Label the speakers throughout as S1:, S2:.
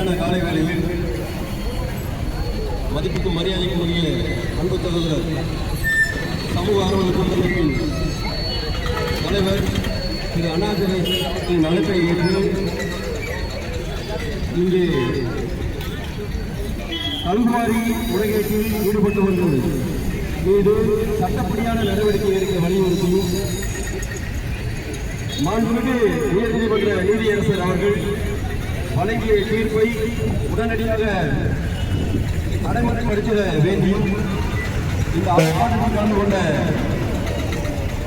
S1: அருமையான காலை வேளையில் மதிப்புக்கும் மரியாதைக்கும் உரிய அன்பு சகோதரர் சமூக ஆர்வலர் கூட்டமைப்பின் தலைவர் திரு அண்ணாதுரையின் அழைப்பை ஏற்று இங்கு கல்வாரி முறைகேட்டில் ஈடுபட்டு வந்தது மீது சட்டப்படியான நடவடிக்கை எடுக்க வலியுறுத்தி மாண்புமிகு உயர்நீதிமன்ற நீதியரசர் அவர்கள் வழங்கிய தீர்ப்பை உடனடியாக நடைமுறைப்படுத்த வேண்டி இந்த ஆர்ப்பாட்டத்தில் கலந்து கொண்ட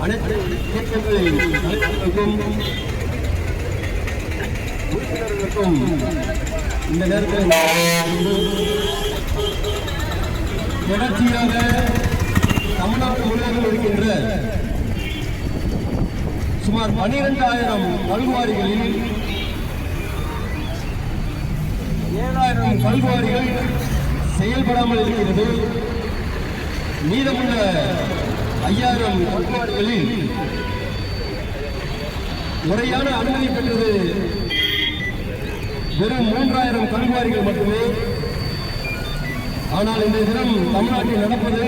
S1: அனைத்து இயக்கங்களின் தலைவர்களுக்கும் உறுப்பினர்களுக்கும் இந்த நேரத்தில் தொடர்ச்சியாக தமிழ்நாடு முழுவதும் இருக்கின்ற சுமார் பனிரெண்டாயிரம் கல்குவாரிகளில் ஏழாயிரம் கல்குவாரிகள் செயல்படாமல் இருக்கிறது. மீதமுள்ள ஐயாயிரம் கல்வாரிகளில் முறையான அனுமதி பெற்றது. வெறும் மூன்றாயிரம் கல்வாரிகள் மட்டுமே. ஆனால் இந்த தினம் தமிழ்நாட்டில் நடப்பது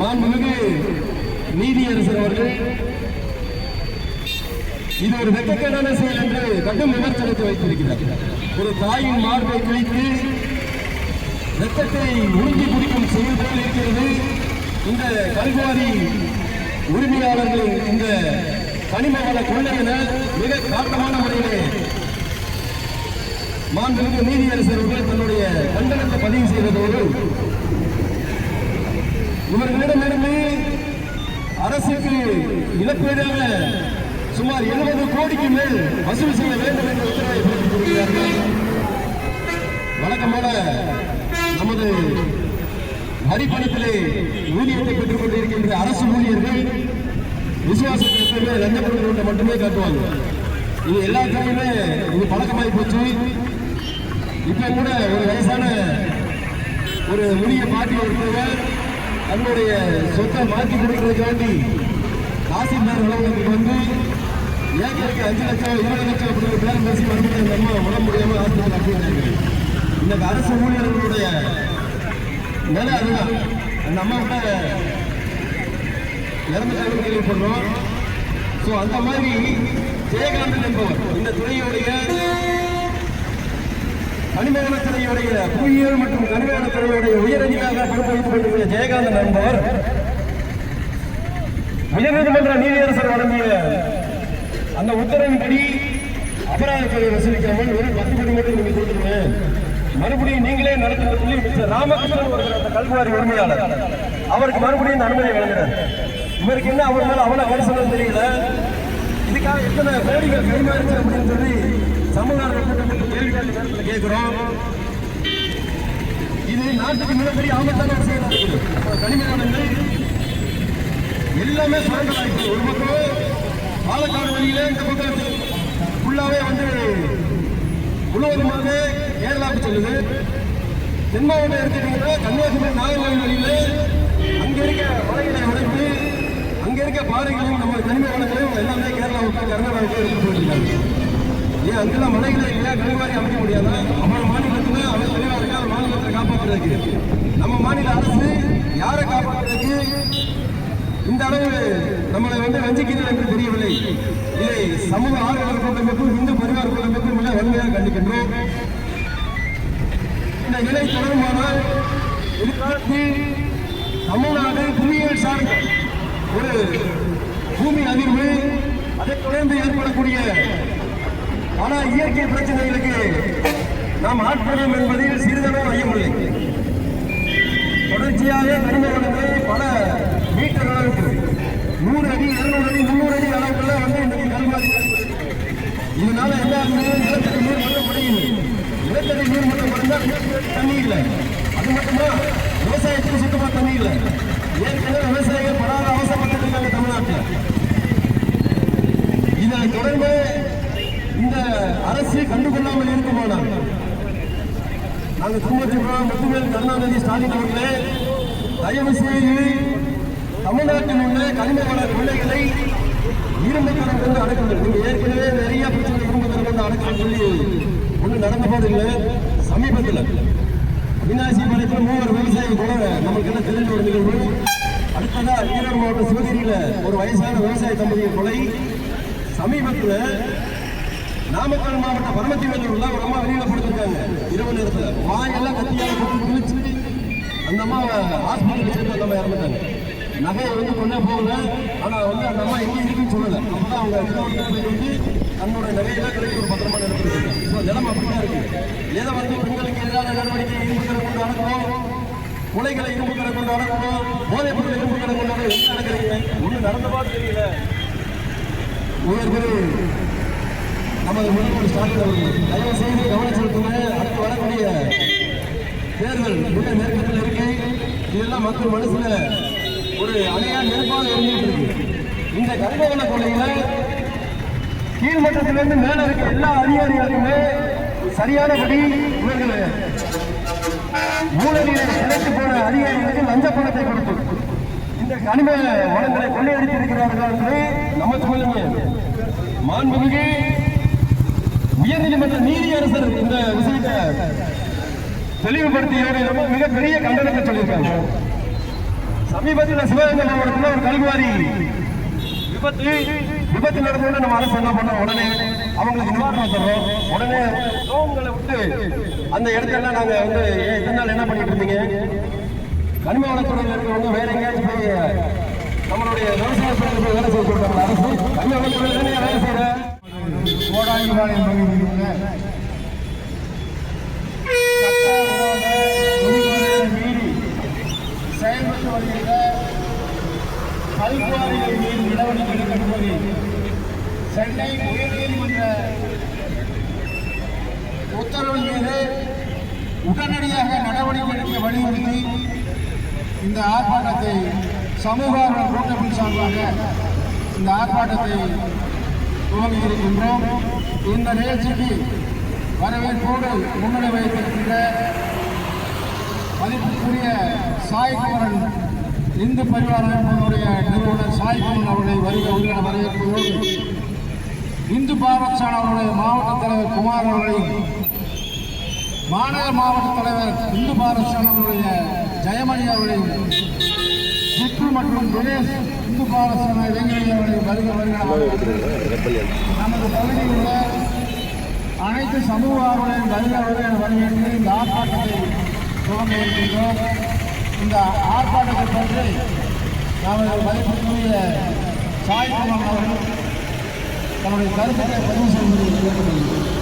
S1: மாண்புமிகு நீதியரசர் அவர்கள் இது ஒரு வெட்டக்கேடான செயல் என்று கடும் சேர்த்து வைத்திருக்கிறார். ஒரு தாயின் மார்பை கிழித்து ரத்தத்தை உறிஞ்சி குடிக்கும் செயல் போல் இருக்கிறது. இந்த கல்வாரி உரிமையாளர்களின் இந்த கனிம கொள்ளையினர் மிக காட்டமான முறையிலே மாண்புமிகு நீதியரசர் அவர்கள் தன்னுடைய கண்டனத்தை பதிவு செய்ததோடு இவர்களிடமிருந்து அரசுக்கு இழப்பீடாக சுமார் எழுபது கோடிக்கு மேல் வசூல் செய்ய வேண்டும் என்று உத்தரவை பிறப்பித்திருக்கிறார்கள். வழக்கம் நமது வரிப்பணத்திலே ஊதியத்தை பெற்றுக் கொண்டிருக்கின்ற அரசு ஊழியர்கள் விசுவாசத்தை எப்பவுமே லஞ்ச கொடுத்து மட்டுமே காட்டுவாங்க. இது துறையுமே இது பழக்கமாகி போச்சு. இப்ப கூட ஒரு வயசான ஒரு முதிய பாட்டி ஒருத்தவர் தன்னுடைய சொத்தை மாற்றி கொடுக்கறதுக்காண்டி தாசில்தார் அலுவலகத்துக்கு வந்து ஏக்கருக்கு அஞ்சு லட்சம் இருபது லட்சம் அப்படிங்கிற பேரம் பேசி மறுபடியும் நம்ம உடம்பு முடியாமல் ஆஸ்பத்திரி அப்படிங்கிறாங்க இன்னைக்கு அரசு ஊழியர்களுடைய நிலை அதுதான் அந்த அம்மா கூட இறந்துட்டாங்கன்னு கேள்விப்படுறோம் ஸோ அந்த மாதிரி ஜெயகாந்தன் என்பவர் இந்த துறையுடைய கனிமவளத் துறையுடைய புவியியல் மற்றும் கனிமவளத் துறையுடைய உயரதிகாரியாக பொறுப்பளித்துக் கொண்டிருக்கிற ஜெயகாந்தன் என்பவர் உயர்நீதிமன்ற நீதியரசர் வழங்கிய அந்த உத்தரவின்படி அபராதத்தை வசூலிக்காமல் வெறும் பத்து கோடி மட்டும் நீங்க கொடுத்துருங்க. மறுபடியும் நீங்களே நடத்துகிற சொல்லி மிஸ்டர் ராமகிருஷ்ணன் ஒரு அந்த கல்குவாரி உரிமையாளர். அவருக்கு மறுபடியும் இந்த அனுமதி வழங்குறார். இவருக்கு என்ன அவர் மேல அவ்வளவு அவசரம் தெரியல. இதுக்காக எத்தனை கோடிகள் கைமாறிச்சு அப்படின்னு சொல்லி சமூக கேள்வி கேட்டு நேரத்தில் கேட்கிறோம் இது நாட்டுக்கு மிகப்பெரிய ஆபத்தான விஷயம் இருக்குது. கனிம எல்லாமே சுரண்டல் ஆயிடுச்சு ஒரு பக்கம் பாலக்காடு வழியிலே இந்த பக்கம் ஃபுல்லாகவே வந்து முழுவதுமாக கேரளாவுக்கு செல்லுது. தென் மாவட்டம் எடுத்துக்கிட்டீங்கன்னா கன்னியாகுமரி நாகர்கோவில் வழியில அங்கே இருக்க மலைகளை உடைத்து அங்கே இருக்க பாறைகளையும் நம்ம தனிமை வளங்களையும் எல்லாமே கேரளாவுக்கு கர்நாடகாவுக்கு எடுத்து போயிருக்காங்க ஏன் அங்கெல்லாம் மலைகளை இல்லையா? கல்வாரி அமைக்க முடியாதா? அவன் மாநிலத்தில் அவர் தெளிவாக இருக்கா அவர் மாநிலத்தை காப்பாற்றுறதுக்கு நம்ம மாநில அரசு யாரை காப்பாற்றுறதுக்கு இந்த அளவு நம்மளை வந்து வஞ்சிக்கிறது என்று தெரியவில்லை. இதை சமூக ஆர்வலர் கூட்டமைப்பும் இந்து பரிவார் கூட்டமைப்பும் மிக வன்மையாக கண்டிக்கின்றோம். இந்த நிலை தொடருமானால் தமிழ்நாடு புவியியல் சார்ந்த ஒரு பூமி அதிர்வு அதைத் தொடர்ந்து ஏற்படக்கூடிய பல இயற்கை பிரச்சனைகளுக்கு நாம் ஆட்படுவோம் என்பதில் சிறிதளவு ஐயமில்லை. தொடர்ச்சியாக கனிம வளங்களை பல மீட்டர் அளவுக்கு நூறு அடி இருநூறு அடி முந்நூறு அடி அளவுக்குள்ள வந்து இன்னைக்கு கல்வாரி இதனால என்ன நிலத்தடி நீர் மட்டும் குறையுது. நிலத்தடி நீர் மட்டும் குறைந்தால் தண்ணி இல்லை. அது மட்டுமா? விவசாயத்துக்கு சுத்தமாக தண்ணி இல்லை. ஏற்கனவே விவசாயிகள் படாத அவசரப்பட்டு இருக்காங்க தமிழ்நாட்டில். இதனை தொடர்ந்து இந்த அரசு கண்டுகொள்ளாமல் இருக்குமானால் நாங்கள் திரும்ப முத்துவேல் கருணாநிதி ஸ்டாலின் அவர்களே தயவு செய்து தமிழ்நாட்டில் உள்ள கனிம வள கொள்ளைகளை இரும்பு கடன் கொண்டு அடக்கணும் நீங்க ஏற்கனவே நிறைய பிரச்சனை இரும்பு கடன் கொண்டு அடக்கணும் சொல்லி ஒண்ணு நடந்த போது இல்லை சமீபத்தில் மீனாட்சி பாளையத்தில் மூவர் விவசாயி கூட நமக்கு என்ன தெரிஞ்ச ஒரு நிகழ்வு. அடுத்ததா ஈரோடு மாவட்டம் சிவகிரியில ஒரு வயசான விவசாய தம்பதியின் கொலை. சமீபத்தில் நாமக்கல் மாவட்டம் பரமத்தி வேலூர்ல ஒரு அம்மா வெளியில கொடுத்துருக்காங்க இரவு நேரத்தில். வாயெல்லாம் கத்தியால கொடுத்து குளிச்சு அந்த அம்மா ஹாஸ்பிட்டலுக்கு சேர்த்து அந்த அம்மா இறந்துட்டாங்க. நகையை வந்து கொண்டே போகல. ஆனால் வந்து அந்த அம்மா எங்கே இருக்குன்னு சொல்லலை. அப்போ தான் அவங்க திருவண்ணாமலை வந்து தன்னோட நகையெல்லாம் கிடைக்க ஒரு பத்திரமா நடத்திருக்காங்க ஸோ நிலம் அப்படிதான் இருக்குது ஏதோ வந்து பெண்களுக்கு எதிரான நடவடிக்கை இரும்புக்கிற கொண்டு அடக்கணும் கொலைகளை இரும்புக்கிற கொண்டு அடக்கணும் போதைப் பொருளை இரும்புக்கிற கொண்டு அடக்கணும் என்ன நடக்கிறீங்க? ஒன்றும் நடந்த தெரியல. உயர்திரு நமது முதல்வர் ஸ்டாலின் அவர்கள் தயவு செய்து கவனம் செலுத்துங்க. அடுத்து வரக்கூடிய தேர்தல் மிக நெருக்கத்தில் இருக்கு. இதெல்லாம் மக்கள் மனசுல ஒரு அணையா நெருப்பாக இருந்துட்டு இருக்கு. இந்த கர்ப்பவன கொள்ளையில கீழ்மட்டத்திலிருந்து மேல இருக்க எல்லா அதிகாரிகளுக்குமே சரியானபடி இவர்கள் ஊழலில் கிடைத்து போன அதிகாரிகளுக்கு லஞ்ச பணத்தை கொடுத்து இந்த கனிம வளங்களை கொள்ளையடித்திருக்கிறார்கள் என்று நம்ம சொல்லுங்க. மாண்புமிகு உயர்நீதிமன்ற நீதியரசர் இந்த விஷயத்தை தெளிவுபடுத்தியோடு மிகப்பெரிய கண்டனத்தை சொல்லியிருக்காங்க. சமீபத்தில் சிவகங்கை மாவட்டத்தில் ஒரு கல்குவாரி விபத்து விபத்து நடந்தோட நம்ம அரசு என்ன பண்ணோம்? உடனே அவங்களுக்கு நிவாரணம் தர்றோம். உடனே ரோங்களை விட்டு அந்த இடத்தெல்லாம் நாங்கள் வந்து ஏன் நாள் என்ன பண்ணிட்டு இருந்தீங்க? கனிம வளத்துறையில் இருக்கிறவங்க வேற எங்கேயாச்சும் போய் நம்மளுடைய விவசாயத்துறையில் போய் வேலை செய்ய சொல்றாங்க அரசு? கனிம வளத்துறையில் தானே வேலை செய்யற?
S2: கோடாங்கிபாளையம் பகுதியில் உள்ள சட்டவிரோத விதிமுறைகளை மீறி செயல்பட்டு வருகின்ற கல்குவாரிகள் மீது நடவடிக்கை எடுக்கப்படுவதை சென்னை உயர்நீதிமன்ற உத்தரவின் மீது உடனடியாக நடவடிக்கை எடுக்க வலியுறுத்தி இந்த ஆர்ப்பாட்டத்தை சமூக ஆர்வலர் சார்பாக இந்த ஆர்ப்பாட்டத்தை துவங்கி இருக்கின்றோம் இந்த நிகழ்ச்சிக்கு வரவேற்போடு முன்னிலை வைத்திருக்கின்ற மதிப்புக்குரிய சாய்குமரன் இந்து பரிவார அமைப்பினுடைய நிறுவனர் சாய்குமரன் அவர்களை வருக உள்ளிட வரவேற்பதோடு இந்து பாரத் சான் அவருடைய மாவட்ட தலைவர் குமார் அவர்களையும் மாநகர மாவட்ட தலைவர் இந்து பாரத் சான் அவருடைய ஜெயமணி அவர்களையும் சுற்று மற்றும் தினேஷ் இந்து பாரத் சான் இளைஞர்கள் அவர்களை வருக வருக நமது பகுதியில் உள்ள அனைத்து சமூக ஆர்வலரின் வருகிற வரவேற்று இந்த ஆர்ப்பாட்டத்தை துவங்க இந்த ஆர்ப்பாட்டத்தை பற்றி நமது மதிப்புக்குரிய சாய்குமார் அவர்கள் தன்னுடைய கருத்துக்களை பதிவு செய்வதை கேட்டுக்கொள்கிறேன்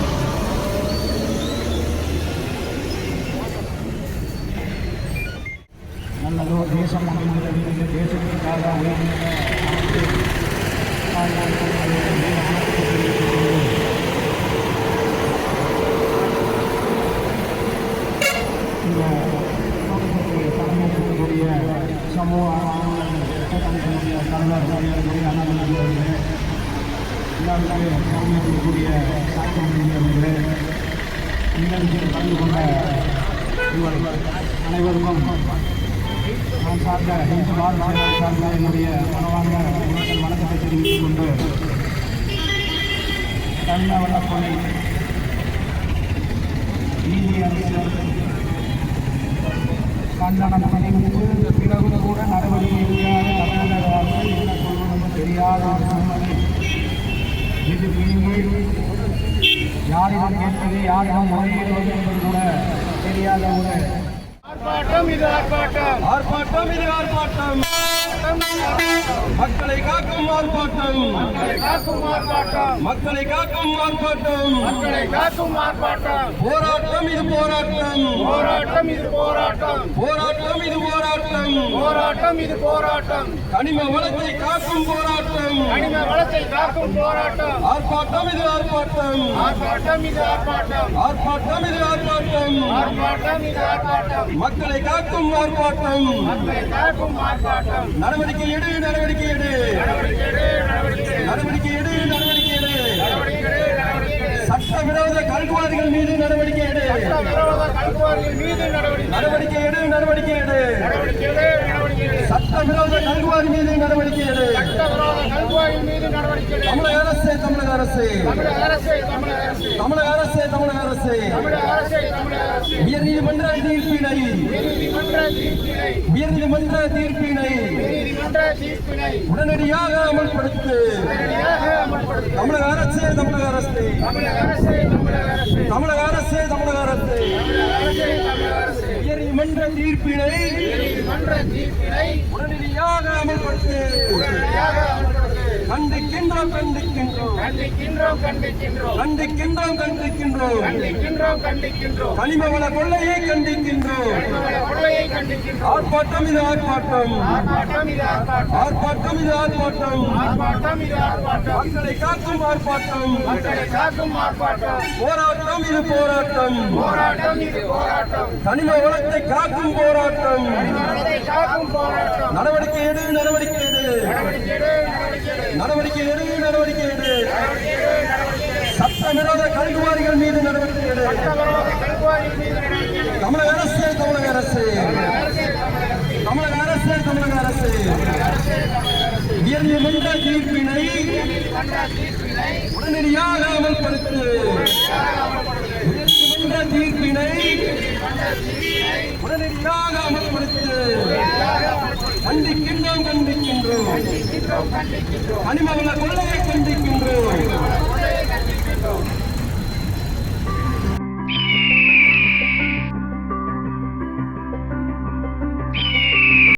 S2: நல்லதோ தேசம் அமைந்தது தேசத்திற்காக உயர்ந்த எல்லாருமே தலைமைக்கூடிய சாட்சியங்களே நிகழ்ச்சியில் கலந்து கொண்ட அனைவருக்கும் நான் சார்ந்த இந்து பாரத சேவை சார்ந்த என்னுடைய மனவார்ந்த உங்கள் வணக்கத்தை தெரிவித்துக் கொண்டு கண்ண வல்லப்பொழி நீதி அமைச்சர் கண்டனம் தெரிவித்து பிறகு கூட நடவடிக்கை எடுக்காத தமிழக அரசு என்ன சொல்வதும் தெரியாத ஒரு சூழ்நிலை இது நீங்கள் யாரிடம் கேட்பது யாரிடம் முறையிடுவது என்பது கூட தெரியாத ஒரு
S3: ஆர்ப்பாட்டம் இது ஆர்ப்பாட்டம்
S1: ஆர்ப்பாட்டம் இது ஆர்ப்பாட்டம் மக்களை காக்கும் ஆர்ப்பாட்டம்.
S3: மக்களை காக்கும் ஆர்ப்பாட்டம்.
S1: மக்களை காக்கும் ஆர்ப்பாட்டம்.
S3: மக்களை காக்கும் ஆர்ப்பாட்டம்.
S1: போராட்டம் இது போராட்டம்.
S3: போராட்டம் இது போராட்டம்.
S1: போராட்டம் இது போராட்டம்.
S3: போராட்டம் இது போராட்டம்.
S1: கனிம வளத்தை காக்கும் போராட்டம்.
S3: கனிம வளத்தை காக்கும் போராட்டம்.
S1: ஆர்ப்பாட்டம் இது ஆர்ப்பாட்டம்.
S3: ஆர்ப்பாட்டம் இது ஆர்ப்பாட்டம்.
S1: ஆர்ப்பாட்டம் இது ஆர்ப்பாட்டம்.
S3: ஆர்ப்பாட்டம் இது ஆர்ப்பாட்டம்.
S1: மக்களை காக்கும் ஆர்ப்பாட்டம்.
S3: மக்களை காக்கும் ஆர்ப்பாட்டம்.
S1: நடவடிக்கை எடு நடவடிக்கை எடு.
S3: நடவடிக்கை எடு நடவடிக்கை எடு.
S1: சட்டவிரோத கல்குவாதிகள் மீது நடவடிக்கை எடு.
S3: நடவடிக்கை
S1: எடு நடவடிக்கை எடு. சட்டவிரோத கல்குவாதி மீது நடவடிக்கை எடு. தமிழக அரசு தமிழக அரசு.
S3: தமிழக அரசு தமிழக அரசு.
S1: உயர்நீதிமன்ற தீர்ப்பினை.
S3: உயர்நீதிமன்ற தீர்ப்பினை.
S1: உடனடியாக அமல்படுத்து. தமிழக அரசே தமிழக அரசு.
S3: தமிழக அரசு தமிழக அரசு.
S1: உயர்நீதிமன்ற தீர்ப்பினை உடனடியாக அமல்படுத்து. கண்டிக்கின்றோம் கண்டிக்கின்றோம்.
S3: கண்டிக்கின்றோம் கண்டிக்கின்றோம்.
S1: கண்டிக்கின்றோம் கண்டிக்கின்றோம்.
S3: கண்டிக்கின்றோம் கண்டிக்கின்றோம்.
S1: கனிம வள கொள்ளையை கண்டிக்கின்றோம்.
S3: கொள்ளையை கண்டிக்கின்றோம்.
S1: ஆர்ப்பாட்டம் இது ஆர்ப்பாட்டம்.
S3: ஆர்ப்பாட்டம் இது ஆர்ப்பாட்டம்.
S1: ஆர்ப்பாட்டம் இது ஆர்ப்பாட்டம்.
S3: ஆர்ப்பாட்டம் இது ஆர்ப்பாட்டம்.
S1: மக்களை காக்கும் ஆர்ப்பாட்டம்.
S3: மக்களை காக்கும் ஆர்ப்பாட்டம்.
S1: போராட்டம் இது போராட்டம்.
S3: போராட்டம் இது போராட்டம்.
S1: கனிம வளத்தை காக்கும் போராட்டம்.
S3: மக்களை காக்கும் போராட்டம்.
S1: நடவடிக்கை எடு நடவடிக்கை
S3: நடவடிக்கை எடு, நடவடிக்கை எடு.
S1: சட்டவிரோத கல்குவாரிகள் மீது நடவடிக்கை எடு. தமிழக அரசு தமிழக அரசு.
S3: தமிழக
S1: தமிழக அரசு தமிழக அரசு. உயர்நீதிமன்ற தீர்ப்பினை
S3: தீர்ப்பினை
S1: உடனடியாக அமல்படுத்து. உயர்நீதிமன்ற தீர்ப்பினை உடனடியாக அமல்படுத்து. கண்டிக்கின்றோம் கண்டிக்கின்றோம். கண்டிக்கின்றோம் மணிமகள கொள்ளையை கண்டிக்கின்றோம்.